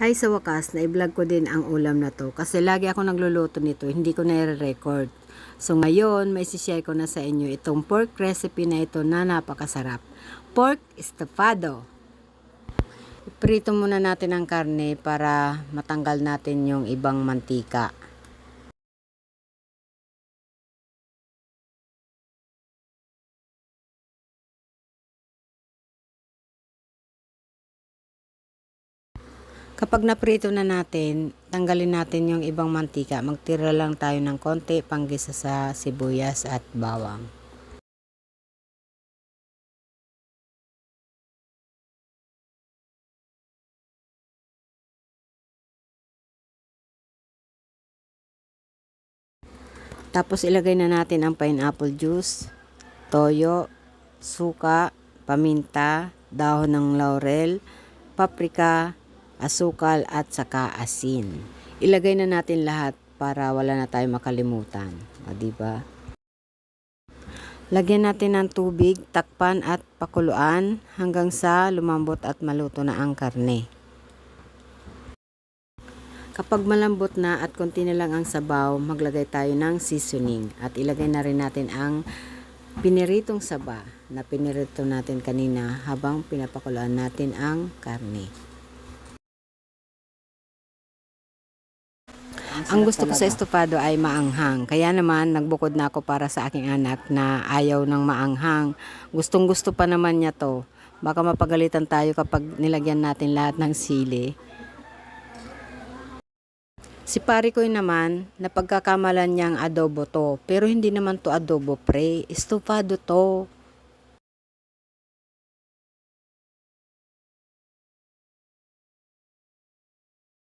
Hi sa wakas, na-vlog ko din ang ulam na to kasi lagi ako nagluluto nito, hindi ko na-record. So ngayon, may share ko na sa inyo itong pork recipe na ito na napakasarap. Pork estofado. Iprito muna natin ang karne para matanggal natin yung ibang mantika. Kapag naprito na natin, tanggalin natin yung ibang mantika. Magtira lang tayo ng konti panggisa sa sibuyas at bawang. Tapos ilagay na natin ang pineapple juice, toyo, suka, paminta, dahon ng laurel, paprika, asukal at saka asin. Ilagay na natin lahat para wala na tayo makalimutan. O, diba? Lagyan natin ng tubig, takpan at pakuluan hanggang sa lumambot at maluto na ang karne. Kapag malambot na at konti na lang ang sabaw, maglagay tayo ng seasoning at ilagay na rin natin ang piniritong saba na pinirito natin kanina habang pinapakuluan natin ang karne. Ang gusto ko sa estofado ay maanghang. Kaya naman, nagbukod na ako para sa aking anak na ayaw ng maanghang. Gustong gusto pa naman niya to. Baka mapagalitan tayo kapag nilagyan natin lahat ng sili. Si pare ko naman, napagkakamalan niyang adobo to. Pero hindi naman to adobo pre. Estofado to.